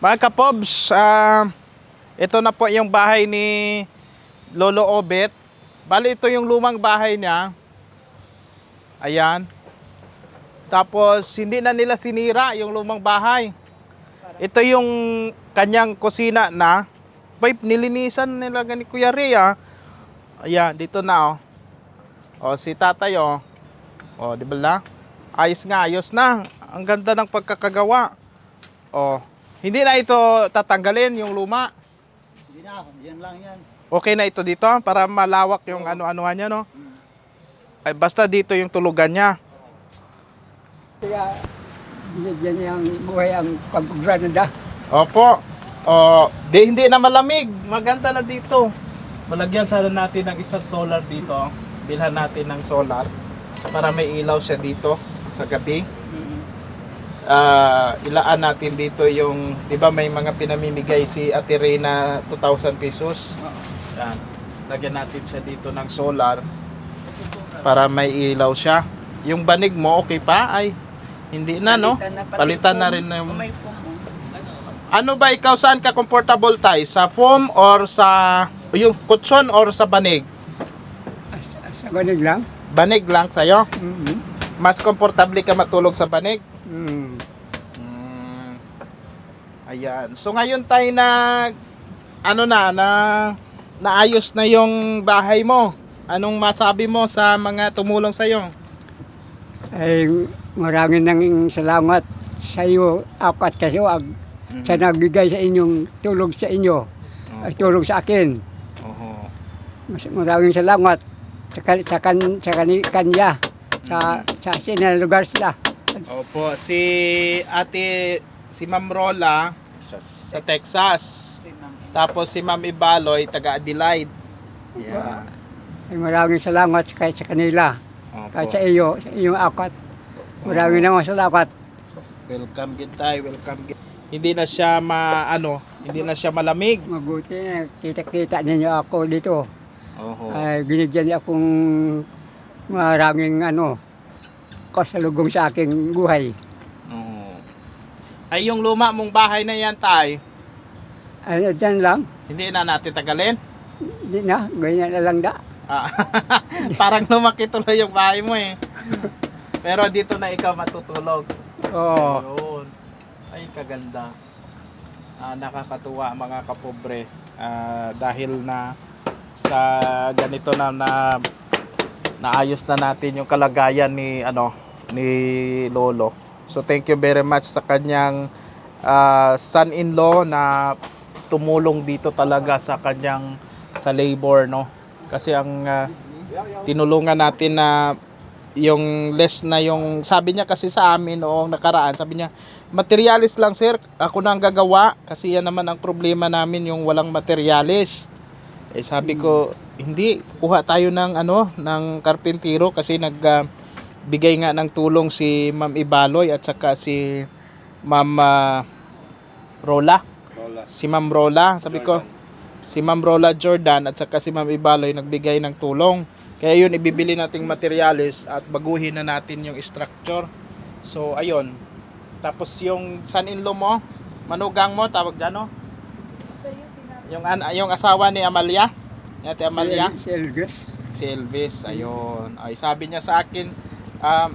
Mga kapobs, ah, ito na po yung bahay ni Lolo Obet. Bali, ito yung lumang bahay niya. Ayan. Tapos, hindi na nila sinira yung lumang bahay. Ito yung kanyang kusina na. Pipe, nilinisan nila gani Kuya Rhea. Ayan, dito na oh. O, si tatay oh. O, di ba la? Ayos nga, ayos na. Ang ganda ng pagkakagawa. O, hindi na ito tatanggalin yung luma. Hindi na, yan lang yan. Okay na ito dito para malawak yung ano-anuhan niya, no? Ay, basta dito yung tulugan niya. Kaya binigyan niya ang buhay ang pag-Granada. Opo. O, di, hindi na malamig. Maganda na dito. Malagyan sana natin ng isang solar dito. Bilhan natin ng solar para may ilaw siya dito sa gabi. Ah, ilaan natin dito yung, 'di ba may mga pinamimigay si Ate Reyna 2,000 pesos. Yan. Lagyan natin siya dito ng solar para may ilaw siya. Yung banig mo okay pa ay hindi na no. Palitan na, Palitan na rin yung oh. ano ba ikaw saan ka comfortable tayo? Sa foam or sa yung kutsyon or sa banig? Sa- ganig lang. Banig lang sa'yo. Mm-hmm. Mas komportable ka matulog sa banig. Mm. Mm. Ayan. So ngayon tayo na ano na na naayos na yung bahay mo. Anong masabi mo sa mga tumulong sa iyo? Ay maraming nang salamat sa iyo ako at kayo ag sa nagbigay sa inyong tulog sa inyo. Ay tulog sa akin. Oho. Mas maraming salamat sa kan sa, kan, sa kanya sa sa sinal lugar sila. Opo, si Ate si Ma'am Rola sa Texas. Tapos si Ma'am Ibaloy taga Adelaide. Yeah. Ay maraming salamat kahit sa kanila. Opo. Kahit sa iyo, sa iyong akat. Maraming naman salamat. Welcome gid tayo, welcome gid. Hindi na siya ma ano, hindi na siya malamig. Mabuti na kita-kita ninyo ako dito. Oho. Ay binigyan niya akong maraming ano, kasalugong sa aking buhay. Oo. Ay yung luma mong bahay na yan tay, Ay, dyan lang. hindi na natin tagalin. Hindi na, ganyan na lang da. Ah, Parang lumaki tuloy yung bahay mo eh. Pero dito na ikaw matutulog. Oo. Ayun. Ay, kaganda. Ah, nakakatuwa mga kapobre. Ah, dahil na sa ganito na na naayos na natin yung kalagayan ni ano ni Lolo. So thank you very much sa kanyang ah, son-in-law na tumulong dito talaga sa kanyang sa labor no. Kasi ang ah, tinulungan natin na yung less na yung sabi niya kasi sa amin noong nakaraan sabi niya materialis lang sir ako na ang gagawa kasi yan naman ang problema namin yung walang materialis eh sabi ko hindi kuha tayo ng ano ng karpintero kasi nag ah, bigay nga ng tulong si Ma'am Ibaloy at saka si Ma'am ah, Rola si Ma'am Rola sabi ko si Ma'am Rola Jordan at saka si Ma'am Ibaloy nagbigay ng tulong. Kaya yun, ibibili nating materials at baguhin na natin yung structure. So, ayun. Tapos yung son-in-law mo, manugang mo, tawag dyan, no? Yung, an yung asawa ni Amalia, Ate Amalia, Si Elvis. si Elvis, ayun. Ay, sabi niya sa akin, um,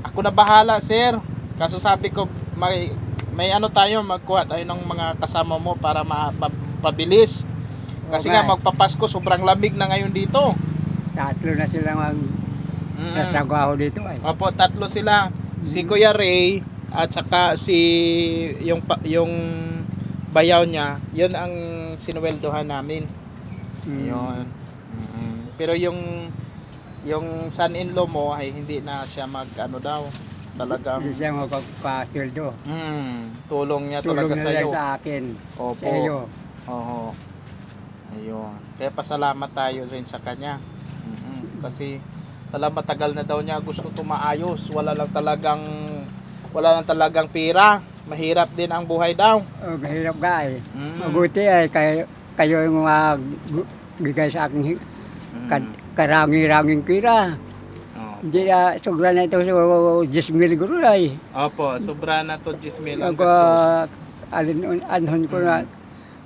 ako na bahala, sir. Kaso sabi ko, may, may ano tayo, magkuha tayo ng mga kasama mo para mapabilis. Kasi nga Okay. magpapasko, sobrang lamig na ngayon dito. Tatlo na sila mag Mm. dito ay. Opo, tatlo sila. Si Kuya Ray at saka si yung yung bayaw niya, 'yun ang sinuweldohan namin. Mm. Yun. Mm-mm. Pero yung yung son-in-law mo ay hindi na siya mag ano daw. Talagang Hindi siya magpapasweldo. mm, tulong niya Tulong talaga sa iyo. sa akin. Opo. Sa iyo. Oo. Ayun. Kaya pasalamat tayo rin sa kanya. Mm-mm. Kasi tala matagal na daw niya gusto tumaayos. Wala lang talagang wala lang talagang pera. Mahirap din ang buhay daw. Oh, mahirap ka eh. Mm. Mabuti ay kayo, kayo yung magbigay sa akin hi- Mm. karangi-ranging pira. Oo. Hindi uh, sobra na ito sa 10 mil guro ay. Opo, sobra na to 10 mil ang gastos. alin anhon ko na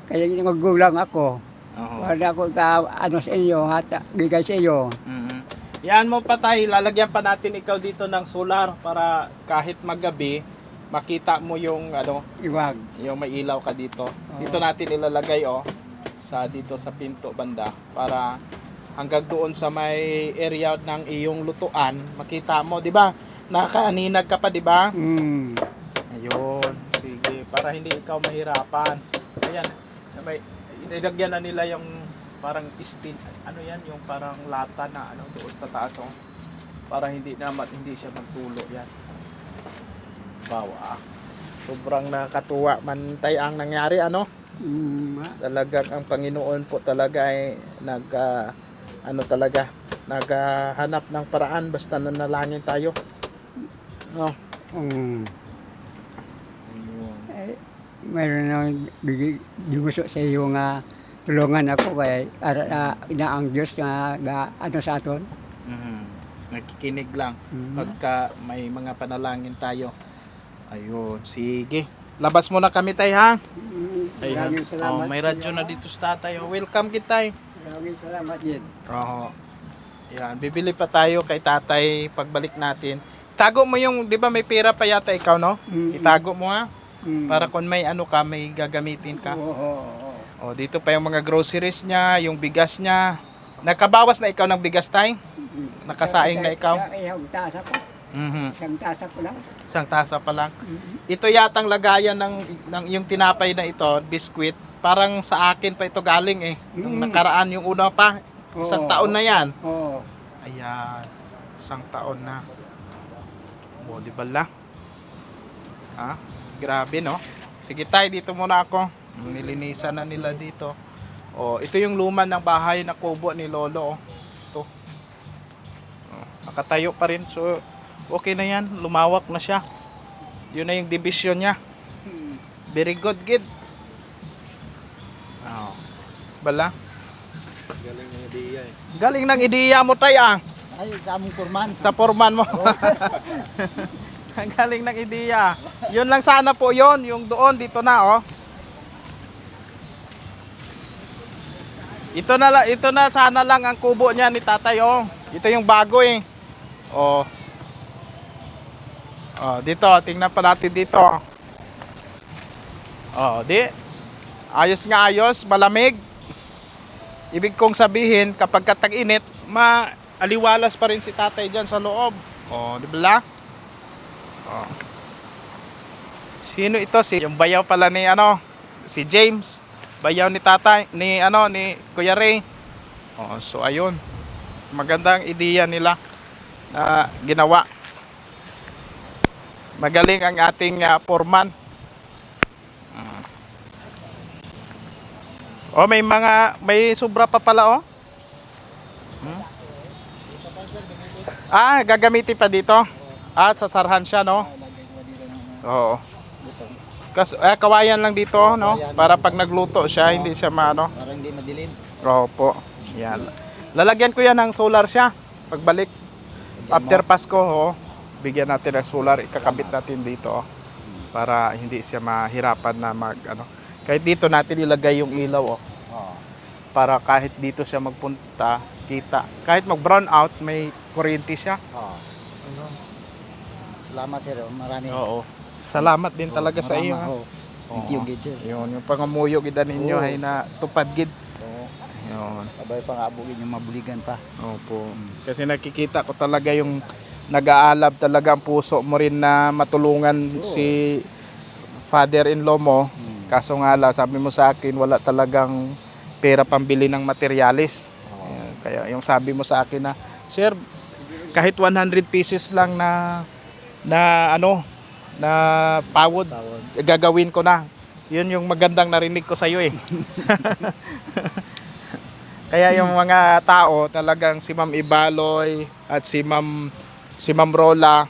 kaya magulang ako. Wala ako ka ano sa inyo, hata bigay sa iyo. Mhm. Yan mo pa tayo, lalagyan pa natin ikaw dito ng solar para kahit magabi, makita mo yung ano, Iwag. yung may ilaw ka dito. Dito natin ilalagay oh sa dito sa pinto banda para hanggang doon sa may area ng iyong lutuan, makita mo, 'di ba? Nakaaninag ka pa, 'di ba? Mm. Ayun, sige, para hindi ikaw mahirapan. Ayan, may inilagyan na nila yung parang steel, ano yan, yung parang lata na ano doon sa taas oh. Para hindi naman hindi siya magtulo yan. Bawa. Sobrang nakatuwa man tay ang nangyari ano. Talagang ang Panginoon po talaga ay nag ah, ano talaga naghahanap ng paraan basta nanalangin tayo. No. Mm. Ayun. Eh, mayroon na bigay gusto sa iyo nga tulungan ako kay ara na inaang Diyos nga ga, ano sa aton. Mhm. Nakikinig lang Mhm. pagka may mga panalangin tayo. Ayun, sige. Labas muna kami tay ha. Ayan. Maraming salamat. Oh, may radyo na dito sa tatay. Oh, Welcome kitay. Maraming salamat din. Oo. Yan, bibili pa tayo kay tatay pagbalik natin. Tago mo yung, di ba may pera pa yata ikaw, no? Mm. Itago mo ha. Mm. Para kung may ano ka, may gagamitin ka. Oo, oo, oo. O, dito pa yung mga groceries niya, yung bigas niya. Nakabawas na ikaw ng bigas, tay? Nakasaing na ikaw? Sa ko. Mhm. Isang tasa ko lang. Isang tasa pa lang. Mhm. Ito yatang lagayan ng, ng yung tinapay na ito, biskwit. Parang sa akin pa ito galing eh. Nung Mm. nakaraan yung una pa. Isang Oo. taon na yan. Oo. Ayan. Isang taon na. Ba la? Ha? Grabe, no? Sige tayo, dito muna ako. Nilinisan na nila dito. O, ito yung luma ng bahay na kubo ni Lolo. Oh. Ito. O, nakatayo pa rin. So, okay na yan. Lumawak na siya. Yun na yung division niya. Very good, kid. Oh. Bala? Galing ng idea eh. Galing ng ideya mo, tay, ah. Ay, sa among kurman. sa foreman mo. Ang galing ng ideya. Yun lang sana po yon yung doon, dito na, oh. Ito na, la- ito na sana lang ang kubo niya ni tatay, oh. Ito yung bago, eh. Oh. Oh, dito, tingnan pa natin dito. Oh, di. Ayos nga ayos, malamig. Ibig kong sabihin, kapag katag-init, maaliwalas pa rin si tatay dyan sa loob. O, di ba? la? O. Sino ito? Si, yung bayaw pala ni, ano, si James. Bayaw ni tatay, ni, ano, ni Kuya Ray. O, so, ayun. Magandang ideya nila na ginawa. Magaling ang ating ah, foreman. Oh, may mga may sobra pa pala oh. Hmm? Ah, gagamitin pa dito. Ah, sasarhan siya no. Oo. Kas eh, kawayan lang dito no para pag nagluto siya hindi siya maano. Para hindi madilim. Opo. Yan. Lalagyan ko yan ng solar siya pagbalik after Pasko oh. Bigyan natin ng solar, ikakabit natin dito oh, para hindi siya mahirapan na mag ano. Kahit dito natin ilagay yung ilaw oh. Para kahit dito siya magpunta, kita. Kahit mag-brown out, may kuryente siya. Oo. Salamat sir. oh. Marami. Oo. Salamat din talaga sa iyo. ha. Oo. Thank you, gid sir. Yun, yung pangamuyo gid ninyo Oo. ay na tupad gid. Oo. Yun. Abay pa nga abugin yung mabuligan pa. Opo. Kasi nakikita ko talaga yung nag-aalab talaga ang puso mo rin na matulungan si father-in-law mo. Hmm. Kaso nga la, sabi mo sa akin, wala talagang pera pambili ng materialis. Ayan, Kaya yung sabi mo sa akin na, Sir, kahit 100 pieces lang na na ano na pawod Tawad. gagawin ko na. Yun yung magandang narinig ko sa iyo eh. Kaya yung mga tao talagang si Ma'am Ibaloy at si Ma'am si Ma'am Rola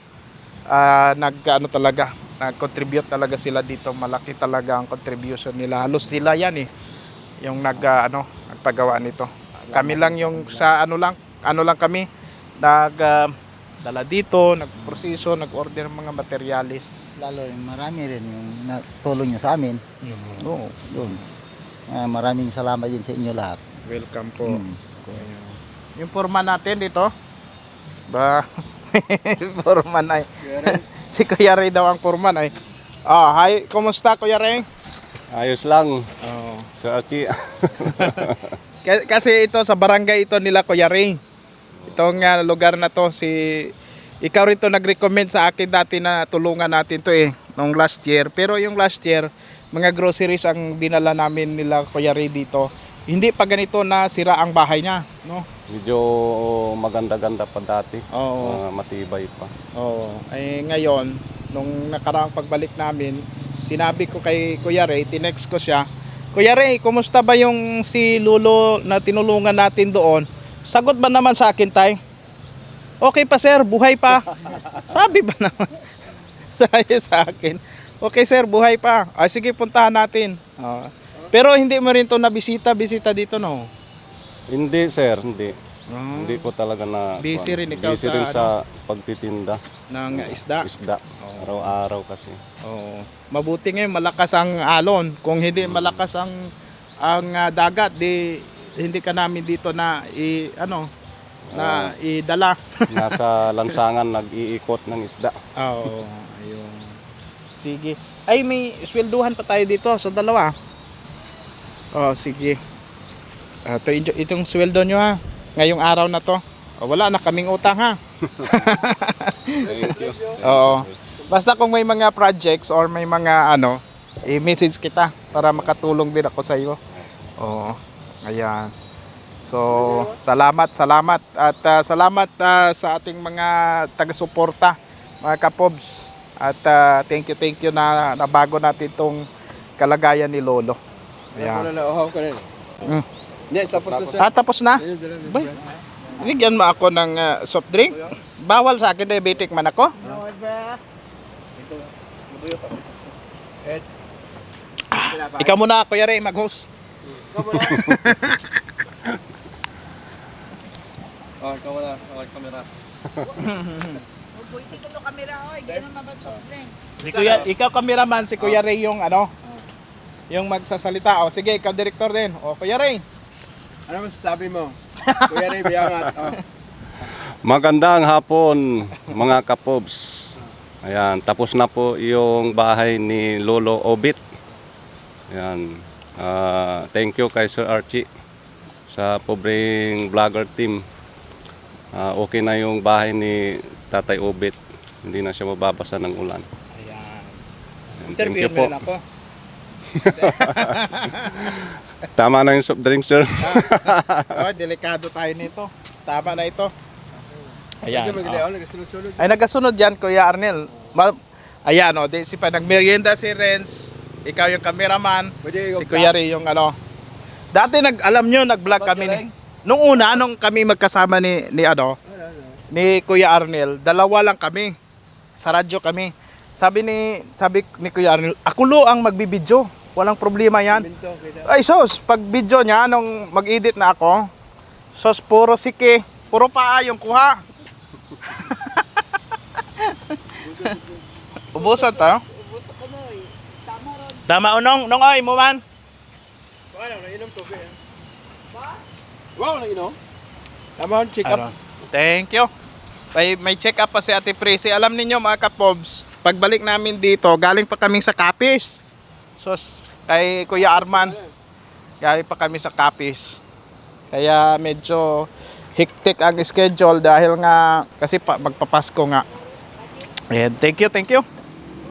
ah, nag ano talaga nag-contribute talaga sila dito malaki talaga ang contribution nila halos sila yan eh yung nag ah, ano nagpagawa nito kami lang yung sa ano lang ano lang kami nag ah, dala dito, nagproseso, nag-order ng mga materialis. Lalo yung marami rin yung natulong nyo sa amin. Oo, yun. Ah, maraming salamat din sa inyo lahat. Welcome po. Mm. Yung forma natin dito. Ba, forman ay. si Kuya Ray daw ang forman ay. Ah, hi, kumusta Kuya Ray? Ayos lang Oh. sa Aki. Kasi ito sa barangay ito nila Kuya Ray. Itong ah, lugar na to si ikaw rito nag-recommend sa akin dati na tulungan natin to eh nung last year. Pero yung last year, mga groceries ang dinala namin nila Kuya Ray dito. Hindi pa ganito na sira ang bahay niya, no? Medyo maganda-ganda pa dati. Oo. Mga matibay pa. Oo. Eh ngayon, nung nakaraang pagbalik namin, sinabi ko kay Kuya Ray, tinext ko siya, Kuya Ray, kumusta ba yung si Lulo na tinulungan natin doon? Sagot ba naman sa akin, tay? Okay pa sir, buhay pa. Sabi ba naman? Sabi sa akin. Okay sir, buhay pa. Ah, sige, puntahan natin. Oo. pero hindi mo rin to nabisita, bisita dito, no? Hindi sir, hindi. Hindi ko talaga Ah. na... Busy rin ikaw busy sa rin ano? sa pagtitinda. Ng isda. Isda. Araw-araw kasi. Oo. Mabuti ngayon malakas ang alon. Kung hindi malakas ang ang ah, dagat, di hindi ka namin dito na i ano na idala. Nasa lansangan nag-iikot ng isda. Oo, ayun. Sige. Ay may swelduhan pa tayo dito sa dalawa. Oh, sige. Ah, ito, ito- itong sweldo nyo ha. Ngayong araw na to. Oh, wala na kaming utang ha. Thank you. Oo. Basta kung may mga projects or may mga ano, i-message kita para makatulong din ako sa iyo. Oo. Ayan. So, salamat, salamat. At ah, salamat ah, sa ating mga taga-suporta, mga kapobs. At ah, thank you, thank you na nabago natin itong kalagayan ni Lolo. Ayan. Mm. Ah, tapos na? Bay, Bigyan mo ako ng ah, soft drink. Bawal sa akin, diabetic man ako. Ikaw muna, Kuya Ray, mag-host. Oh, ikaw wala. Oh, camera. Si Kuya, ikaw cameraman, si Kuya Ray yung ano, yung magsasalita. O sige, ikaw director din. O Kuya Ray. Ano masasabi mo? Kuya Ray Biangat. Oh. Magandang hapon mga kapobs. Ayan, tapos na po yung bahay ni Lolo Obit. Ayan. ah, thank you kay Sir Archie sa pobreng vlogger team. Ah, okay na yung bahay ni Tatay Obit. Hindi na siya mababasa ng ulan. Ayan. Ayan, Thank you po. ako. Tama na yung soft drink, sir. Oh, delikado tayo nito. Tama na ito. Ayan. Oh. Ay, nagasunod yan, Kuya Arnel. Ma- Ayan, o. Di, si pa, nagmerienda si Renz. Ikaw yung cameraman. Pwede Si Kuya Ray yung ano. Dati nag alam nyo nag-vlog kami ni Nung una nung kami magkasama ni ni ano ni Kuya Arnel, dalawa lang kami. Sa radyo kami. Sabi ni sabi ni Kuya Arnel, ako lo ang magbibidyo. Walang problema yan. Ay sos, pag video niya nung mag-edit na ako, sos puro sike, puro paa yung kuha. Ubusan to? Tama unong, nong oy mo man. Baka lang, nainom to. Ba? Wow, nainom? Tama, check up. Thank you. May, may check up pa si Ate Prissy. Alam ninyo mga kapobs, pagbalik namin dito, galing pa kaming sa Capiz. So, kay Kuya Arman, galing pa kami sa Capiz. Kaya medyo hectic ang schedule dahil nga, kasi pa, magpapasko nga. Ayan, thank you, thank you.